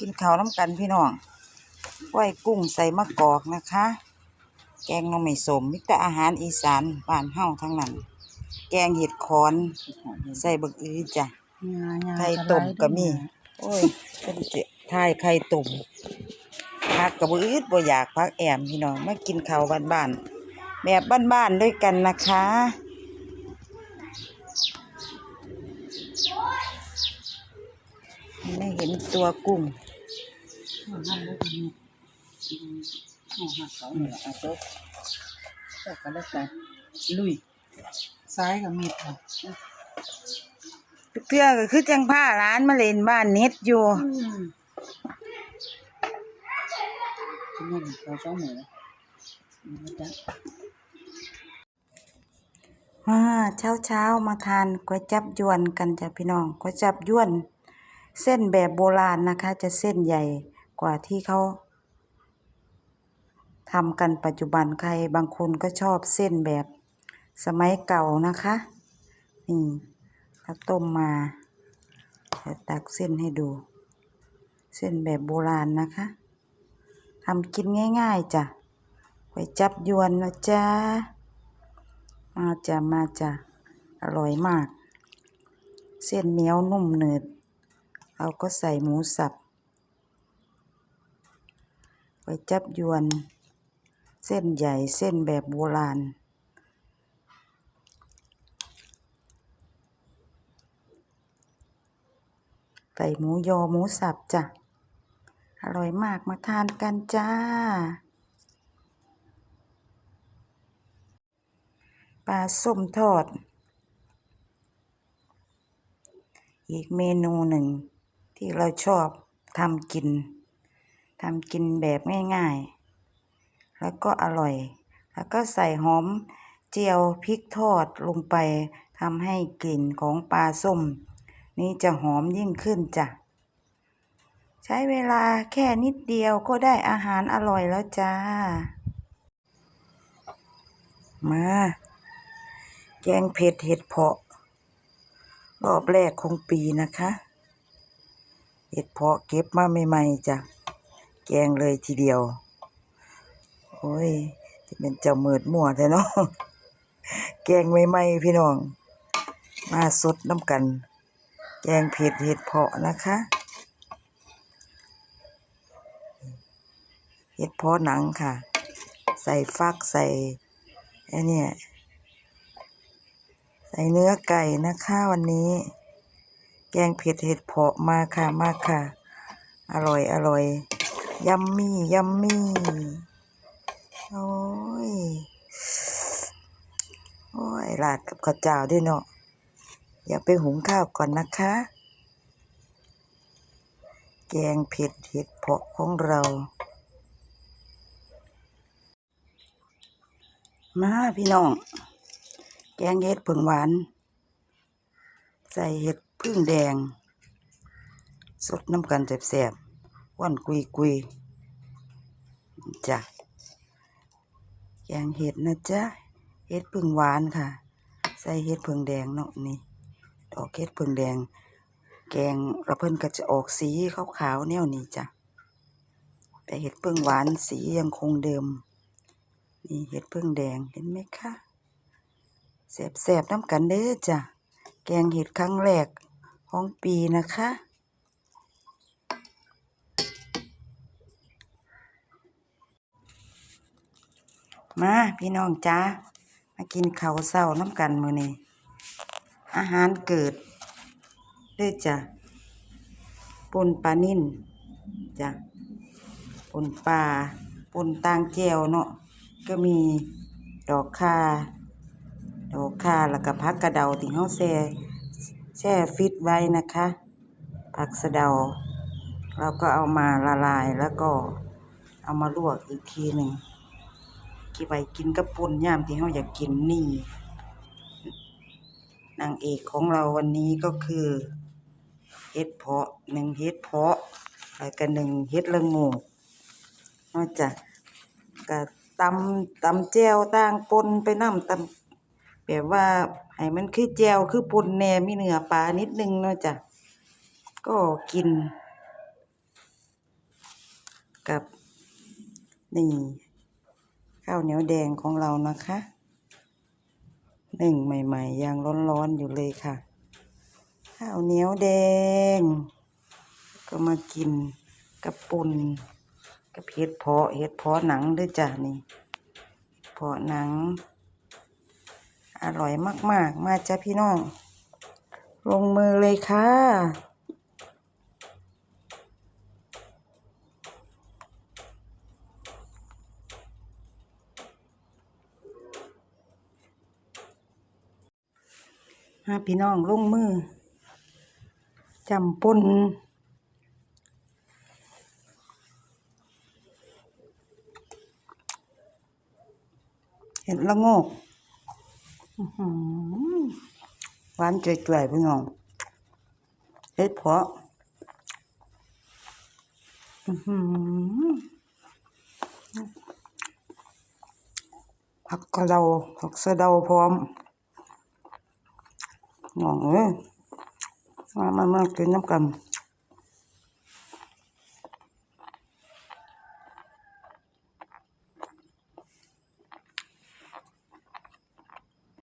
กินข้าวน้ำกันพี่น้องก้อยกุ้งใส่มะกอกนะคะ แกงหน่อไม้สมมิตรอาหารอีสานบ้านเฮาทั้งนั้น แกงเห็ดขอน ใส่บักอื้อจ้ะไข่ต้มก็มี โอ้ยเป็นเจ๊ทายไข่ตุ่มพักกับบ่อืดบ่อยากพักแอมพี่น้องมากินข้าวบ้านๆแบบบ้านๆด้วยกันนะคะไม่เห็นตัวกุ้ง ลุยซ้ายกับมีดค่ะเพื่อก็คือจังผ้าร้านมาเล่นบ้านเน็ตอยู่นี่เราสองหมูจ้ะอ่าเช้าเช้ามาทานก๋วยจับยวนกันจ้ะพี่น้องก๋วยจับยวน เส้นแบบโบราณนะคะ จะเส้นใหญ่ กว่าที่เขาทำกันปัจจุบันใครบางคนก็ชอบเส้นแบบสมัยเก่านะคะ นี่แล้วต้มมาเดี๋ยวตักเส้นให้ดู เส้นแบบโบราณนะคะทำกินง่ายๆจ้ะก๋วยจับยวนนะจ๊ะมาจ้ะมาจ้ะอร่อยมาก เส้นเหนียวนุ่มหนืดเราก็ใส่หมูสับ ไว้จับยวน เส้นใหญ่เส้นแบบโบราณ ใส่หมูยอหมูสับจ้ะ อร่อยมากมาทานกันจ้า ปลาส้มทอด อีกเมนูหนึ่งที่เราชอบทำกิน ทำกินแบบง่ายๆ แล้วก็อร่อย แล้วก็ใส่หอมเจียวพริกทอดลงไปทำให้กลิ่นของปลาส้ม นี้จะหอมยิ่งขึ้นจ้ะ ใช้เวลาแค่นิดเดียวก็ได้อาหารอร่อยแล้วจ้า มา แกงเผ็ดเห็ดเพาะ รอบแรกของปีนะคะ เห็ดเพาะเก็บมาใหม่ๆจ้ะ แกงเลยทีเดียว โอ้ยจะเป็นเจ้าเมิดมั่วแท้เนาะแกงใหม่ๆพี่น้อง มาสดน้ำกัน แกงเผ็ดเห็ดเพาะนะคะเห็ดเพาะหนังค่ะ ใส่ฟักใส่ไอ้นี่ใส่เนื้อไก่นะคะวันนี้ แกงเผ็ดเห็ดเผาะมาค่ะ มาค่ะ อร่อยอร่อย ยัมมี่ยัมมี่โอ้ยโอ้ยราดกับข้าวเจ้าด้วยเนาะอย่าไปหุงข้าวก่อนนะคะ แกงเผ็ดเห็ดเผาะของเรา มาพี่น้อง แกงเห็ดผึ่งหวาน ใส่เห็ดพึ่งแดง สดน้ำกันแสบๆ ว่านกุยกุยๆจ้ะแกงเห็ดนะจ๊ะเห็ดพึ่งหวานค่ะ ใส่เห็ดพึ่งแดงเนาะนี่ดอกเห็ดพึ่งแดง แกงระเพิ่นก็จะออกสีขาวๆแนวนี้จ้ะแต่เห็ดพึ่งหวานสียังคงเดิม นี่เห็ดพึ่งแดงเห็นไหมคะแสบๆน้ำกันเด้อจ้ะแกงเห็ดครั้งแรกของปีนะคะ มาพี่น้องจ้ามากินข้าวเศร้าน้ำกันมือนี้อาหารเกิดเด้อจ้ะปนปลานิ่นจ้ะปนปลาปนตางแจวเนาะก็มีดอกคาดอกข่าแล้วก็ผักกระเดาที่เฮาแช่แช่ฟิตไว้นะคะผักสะเดาเราก็เอามาละลายแล้วก็เอามาลวกอีกทีหนึ่ง กินไว้กินกับป่นย่ามที่เฮาอยากกินนี่ นางเอกของเราวันนี้ก็คือเฮ็ดเพาะหนึ่งเฮ็ดเพาะแล้วก็หนึ่งเฮ็ดละงูนอกจากก็ตำตำแจวต่างปนไปน้ำตำแบบว่าให้มันคือแจวคือปนแหนมีเนื้อปลานิดนึงเนาะจ้ะก็กินกับนี่ ข้าวเหนียวแดงของเรานะคะหนึ่งใหม่ๆยังร้อนๆอยู่เลยค่ะ ข้าวเหนียวแดง ก็มากินกับปุนกับเห็ดเพาะเห็ดเพาะหนังด้วยจ้ะนี่เพาะหนัง อร่อยมากๆ มาจ้ะพี่น้อง ลงมือเลยค่ะ มาพี่น้องลงมือจำปนเห็ดละงกอื้อหือหวานเกลือยๆพี่น้องเห็ดเพาะอื้อหือผักกระเดาผักสะเดาพร้อม น้องเอ้ยมา